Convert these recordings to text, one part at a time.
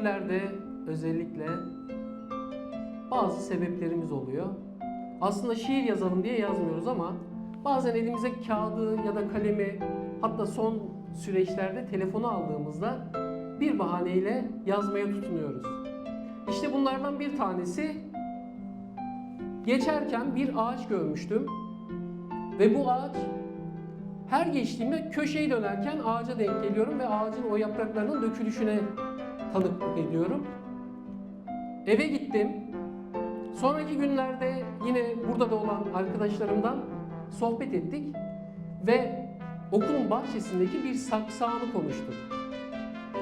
şiirlerde özellikle bazı sebeplerimiz oluyor. Aslında şiir yazalım diye yazmıyoruz ama bazen elimize kağıdı ya da kalemi hatta son süreçlerde telefonu aldığımızda bir bahaneyle yazmaya tutunuyoruz. İşte bunlardan bir tanesi geçerken bir ağaç görmüştüm ve bu ağaç her geçtiğimde köşeyi dönerken ağaca denk geliyorum ve ağacın o yapraklarının dökülüşüne tanıklık ediyorum. Eve gittim. Sonraki günlerde yine burada da olan arkadaşlarımdan sohbet ettik ve okulun bahçesindeki bir saksağını konuştuk.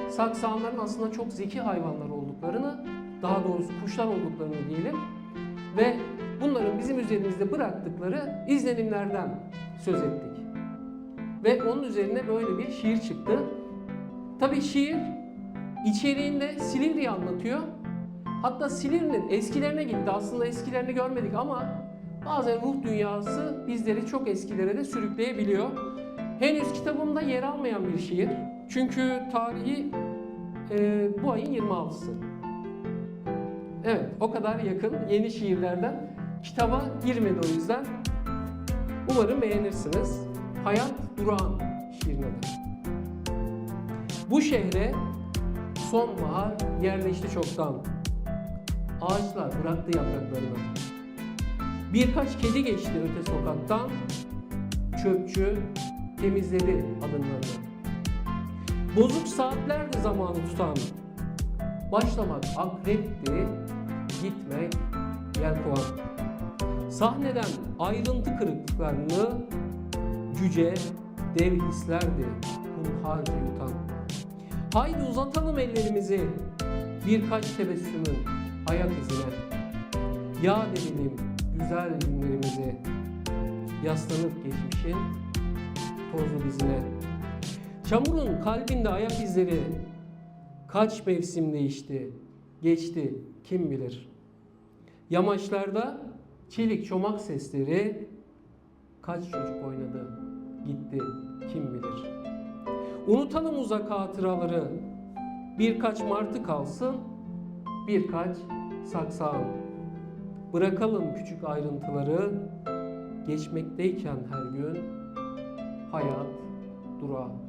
Saksağanların aslında çok zeki hayvanlar olduklarını, daha doğrusu kuşlar olduklarını diyelim ve bunların bizim üzerimizde bıraktıkları izlenimlerden söz ettik. Ve onun üzerine böyle bir şiir çıktı. Tabii şiir içeriğinde Silivri'yi anlatıyor. Hatta Silivri'nin eskilerine gitti. Aslında eskilerini görmedik ama bazen ruh dünyası bizleri çok eskilere de sürükleyebiliyor. Henüz kitabımda yer almayan bir şiir. Çünkü tarihi e, bu ayın 26'sı. Evet, o kadar yakın yeni şiirlerden kitaba girmedi o yüzden. Umarım beğenirsiniz. Hayat Durağan şiirin adı. Bu şehre sonbahar yerleşti çoktan. Ağaçlar bıraktı yapraklarını. Birkaç kedi geçti öte sokaktan. Çöpçü temizledi adımlarını. Bozuk saatlerdi zamanı tutan. Başlamak akrepti, gitmek yelkovan. Sahneden ayrıntı kırıklıklarını cüce dev hislerdi hunharca yutan. Haydi uzatalım ellerimizi birkaç tebessümün ayak izine. Yad edelim güzel günlerimizi yaslanıp geçmişin tozlu dizine. Çamurun kalbinde ayak izleri kaç mevsim değişti, geçti kim bilir. Yamaçlarda çelik çomak sesleri kaç çocuk oynadı, gitti kim bilir. Unutalım uzak hatıraları, birkaç martı kalsın, birkaç saksağın. Bırakalım küçük ayrıntıları, geçmekteyken her gün hayat durağı.